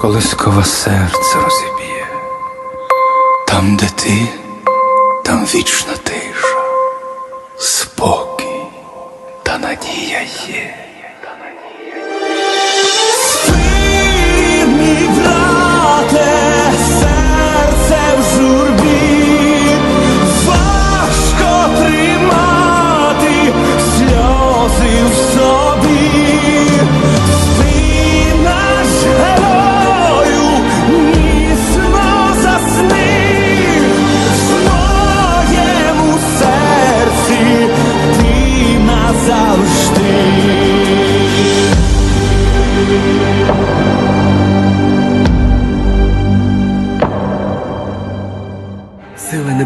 Колискова серце розіб'є. Там, де ти, там вічна тиша, спокій та надія є.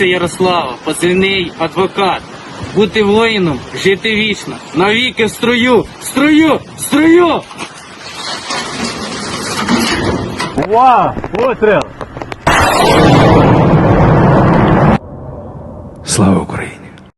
Соломійця Ярослава, позивний адвокат. Бути воїном, жити вічно. Навіки в строю, в строю, в строю! Вау, Постріл!